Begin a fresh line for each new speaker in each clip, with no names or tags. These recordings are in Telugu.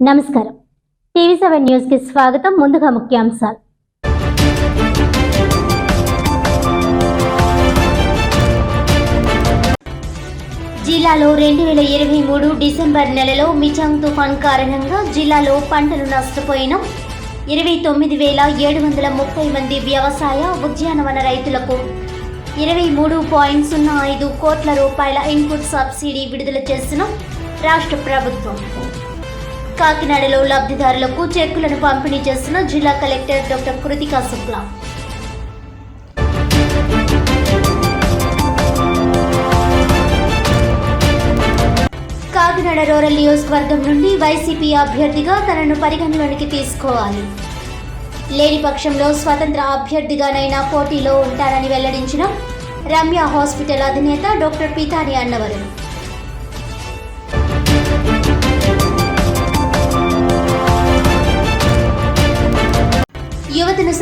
నమస్కారం. టీవీ సెవెన్ న్యూస్కి స్వాగతం. ముందుగా ముఖ్యాంశాలు. జిల్లాలో రెండు వేల ఇరవై మూడు డిసెంబర్ నెలలో మిచాంగ్ తుఫాన్ కారణంగా జిల్లాలో పంటలు నష్టపోయిన. ఇరవై తొమ్మిది వేల ఏడు వందల ముప్పై మంది వ్యవసాయ ఉద్యానవన రైతులకు ఇరవై మూడు పాయింట్ సున్నా ఐదు కోట్ల రూపాయల ఇన్పుట్ సబ్సిడీ విడుదల చేసిన రాష్ట్ర ప్రభుత్వం కాకినాడలో లబ్ధిదారులకు చెక్కులను పంపిణీ చేస్తున్న జిల్లా collector doctor Kritika Shukla. Kakinada rural నియోజకవర్గం నుండి వైసీపీ అభ్యర్థిగా తనను పరిగణలోనికి తీసుకోవాలి. లేని పక్షంలో స్వతంత్ర అభ్యర్థిగానైనా పోటీలో ఉంటానని వెల్లడించిన రమ్య హాస్పిటల్ అధినేత డాక్టర్ పీతాని అన్నవరం.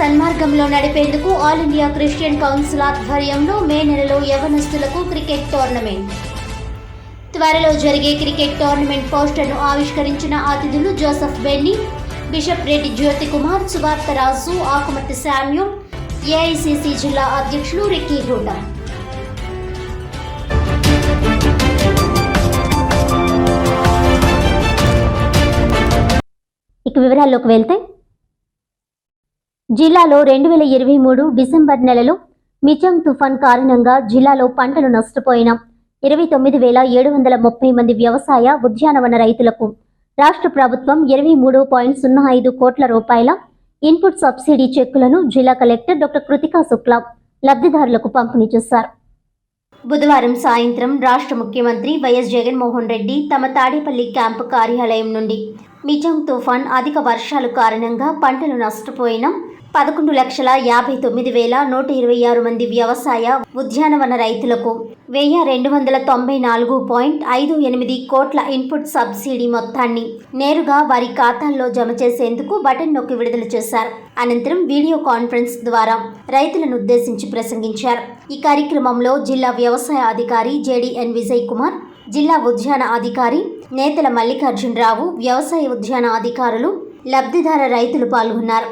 సన్మార్గంలో నడిపేందుకు ఆల్ ఇండియా క్రిస్టియన్ కౌన్సిల్ ఆధ్వర్యంలో మే నెలలో యవనస్తులకు క్రికెట్ టోర్నమెంట్. త్వరలో జరిగే క్రికెట్ టోర్నమెంట్ పోస్టర్ను ఆవిష్కరించిన అతిథులు Joseph Benny bishop Reddy Jyothi Kumar సువార్త రాజు ఆకుమతి శామ్యూల్ ఏఐసిసి జిల్లా అధ్యక్షులు రిక్కీ హూడా. ఇక వివరాల్లోకి వెళ్తే జిల్లాలో రెండు వేల ఇరవై మూడు డిసెంబర్ నెలలో మిచాంగ్ తుఫాన్ కారణంగా జిల్లాలో పంటలు నష్టపోయిన. ఇరవై తొమ్మిది వేల ఏడు వందల ముప్పై మంది వ్యవసాయ ఉద్యానవన రైతులకు రాష్ట్ర ప్రభుత్వం ఇరవై మూడు పాయింట్ సున్నా ఐదు కోట్ల రూపాయల ఇన్పుట్ సబ్సిడీ చెక్కులను జిల్లా కలెక్టర్ డాక్టర్ కృతికా శుక్లా లబ్ధిదారులకు పంపిణీ చేశారు. బుధవారం సాయంత్రం రాష్ట్ర ముఖ్యమంత్రి వైఎస్ జగన్మోహన్ రెడ్డి తమ తాడేపల్లి క్యాంపు కార్యాలయం నుండి మిచాంగ్ తుఫాన్ అధిక వర్షాలు కారణంగా పంటలు నష్టపోయిన. పదకొండు లక్షల యాభై తొమ్మిది వేల నూట ఇరవై ఆరు మంది వ్యవసాయ ఉద్యానవన రైతులకు వెయ్యి రెండు వందల తొంభై నాలుగు పాయింట్ ఐదు ఎనిమిది కోట్ల ఇన్పుట్ సబ్సిడీ మొత్తాన్ని నేరుగా వారి ఖాతాల్లో జమ చేసేందుకు బటన్ నొక్కి విడుదల చేశారు. అనంతరం వీడియో కాన్ఫరెన్స్ ద్వారా రైతులను ఉద్దేశించి ప్రసంగించారు. ఈ కార్యక్రమంలో జిల్లా వ్యవసాయ అధికారి జేడీఎన్ విజయ్ కుమార్ జిల్లా ఉద్యాన అధికారి నేతల మల్లికార్జునరావు వ్యవసాయ ఉద్యాన అధికారులు లబ్ధిదార రైతులు పాల్గొన్నారు.